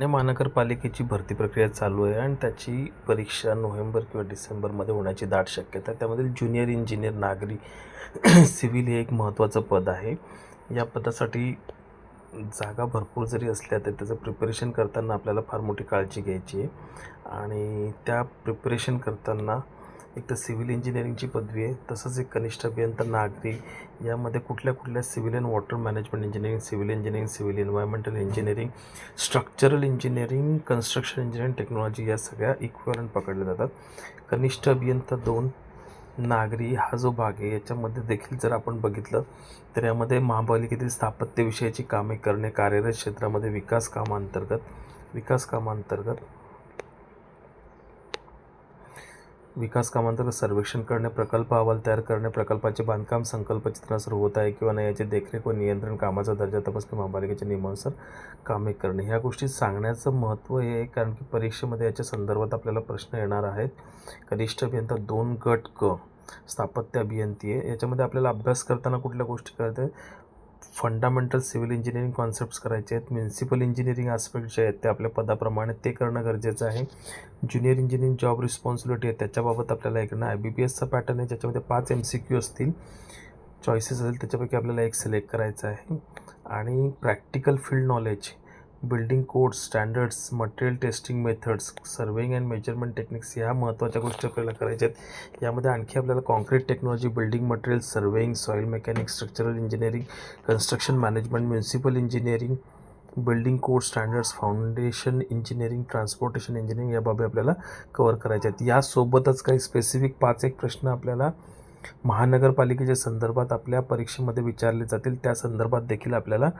पुणे महानगरपालिकेची भरती प्रक्रिया चालू आहे आणि त्याची परीक्षा नोव्हेंबर किंवा डिसेंबरमध्ये होण्याची दाट शक्यता आहे. त्यामधील ज्युनियर इंजिनियर नागरी सिव्हिल हे एक महत्त्वाचं पद आहे. या पदासाठी जागा भरपूर जरी असल्या तरी त्याचं प्रिपरेशन करताना आपल्याला फार मोठी काळजी घ्यायची आहे. आणि त्या प्रिपरेशन करताना एक तर सिव्हिल इंजिनिअरिंगची पदवी आहे तसंच एक कनिष्ठ अभियंता नागरी. यामध्ये कुठल्या कुठल्या civil and water management engineering civil engineering civil environmental engineering structural engineering construction engineering technology या सगळ्या इक्विवलंट पकडल्या जातात. कनिष्ठ अभियंता दोन नागरी हा जो भाग आहे याच्यामध्ये देखील जर आपण बघितलं तर यामध्ये महापालिकेतील स्थापत्यविषयाची कामे करणे कार्यरत क्षेत्रामध्ये विकास कामांतर्गत विकास कामांतर्गत विकास कामांतर्गत सर्वेक्षण करणे प्रकल्प अहवाल तयार करणे प्रकल्पाचे बांधकाम संकल्प चित्रण सुरू होत आहे किंवा नाही याचे देखरेख व नियंत्रण कामाचा दर्जा तपासणे महापालिकेच्या नियमानुसार कामे करणे. ह्या गोष्टी सांगण्याचं महत्त्व हे आहे कारण की परीक्षेमध्ये याच्या संदर्भात आपल्याला प्रश्न येणार आहेत. कनिष्ठ अभियंता दोन गट क स्थापत्य अभियंती आहे. याच्यामध्ये आपल्याला अभ्यास करताना कुठल्या गोष्टी करते फंडामेंटल सिव्हिल इंजिनिअरिंग कॉन्सेप्ट्स करायचे आहेत. म्युन्सिपल इंजिनिअरिंग आस्पेक्ट जे आहेत ते आपल्या पदाप्रमाणे ते करणं गरजेचं आहे. ज्युनियर इंजिनिअरिंग जॉब रिस्पॉन्सिबिलिटी आहे त्याच्याबाबत आपल्याला ऐकणं आय बी पी एसचा पॅटर्न आहे ज्याच्यामध्ये पाच एम सी क्यू असतील. चॉईसेस असेल त्याच्यापैकी आपल्याला एक सिलेक्ट करायचं आहे. आणि practical field knowledge building codes standards material testing methods surveying and measurement techniques ह्या महत्त्वाच्या गोष्टी आपल्याला करायच्या आहेत. यामध्ये आणखी आपल्याला concrete technology building material surveying soil mechanics structural engineering construction management municipal engineering building code standards foundation engineering transportation engineering या बाबी आपल्याला कवर करायच्या आहेत. यासोबतच काही स्पेसिफिक पाच एक प्रश्न आपल्याला महानगरपालिकेच्या संदर्भात आपल्या परीक्षेमध्ये विचारले जातील. त्या संदर्भात देखील आपल्याला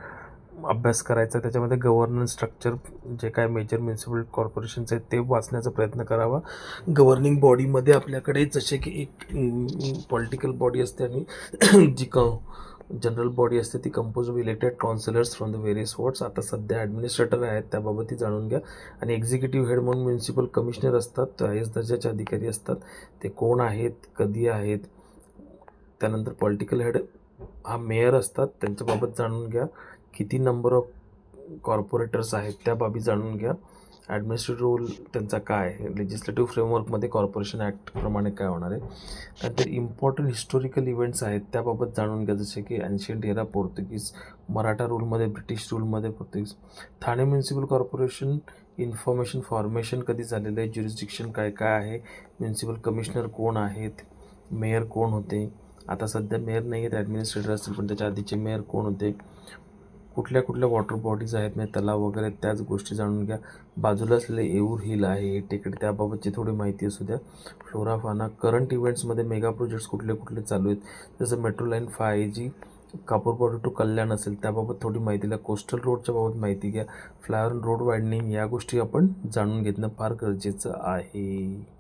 अभ्यास करायचा त्याच्यामध्ये गव्हर्नन्स स्ट्रक्चर जे काय मेजर म्युन्सिपल कॉर्पोरेशन्स आहेत ते वाचण्याचा प्रयत्न करावा. गव्हर्निंग बॉडीमध्ये आपल्याकडे जसे की एक पॉलिटिकल बॉडी असते आणि जी क जनरल बॉडी असते ती compose of elected councillors from the various wards आता सध्या ॲडमिनिस्ट्रेटर आहेत त्याबाबतही जाणून घ्या. आणि एक्झिक्युटिव्ह हेड म्हणून म्युन्सिपल कमिशनर असतात आय एस दर्जाचे अधिकारी असतात. ते कोण आहेत कधी आहेत? त्यानंतर पॉलिटिकल हेड हा मेयर असतात त्यांच्याबाबत जाणून घ्या. किती नंबर ऑफ कॉर्पोरेटर्स आहेत त्या बाबी जाणून घ्या. ॲडमिनिस्ट्रेटिव्ह रोल त्यांचा काय आहे? लेजिस्लेटिव्ह फ्रेमवर्कमध्ये कॉर्पोरेशन ॲक्टप्रमाणे काय होणार आहे? त्यानंतर इम्पॉर्टंट हिस्टोरिकल इव्हेंट्स आहेत त्याबाबत जाणून घ्या. जसे की अँशियंट एरा पोर्तुगीज मराठा रूलमध्ये British रूलमध्ये Portuguese Thane municipal corporation information formation कधी झालेलं आहे? ज्युरिस्डिक्शन काय काय आहे? म्युन्सिपल कमिशनर कोण आहेत? मेयर कोण होते? आता सध्या मेयर नाही आहेत ॲडमिनिस्ट्रेटर असतील पण त्याच्या आधीचे मेयर कोण होते? कुठल्या कुठल्या वॉटर बॉडीज आहेत म्हणजे तलाव वगैरे त्याच गोष्टी जाणून घ्या. बाजूला असलेले येऊर हिल आहे टेकडी त्याबाबतची थोडी माहिती असू द्या. फ्लोरा फाना करंट इव्हेंट्समध्ये मेगा प्रोजेक्ट्स कुठले कुठले चालू आहेत? जसं मेट्रो लाईन फाय जी कापूरपाडू टू कल्याण असेल त्याबाबत थोडी माहिती द्या. कोस्टल रोडच्या बाबत माहिती घ्या. फ्लायर रोड वायडनिंग या गोष्टी आपण जाणून घेतणं फार गरजेचं आहे.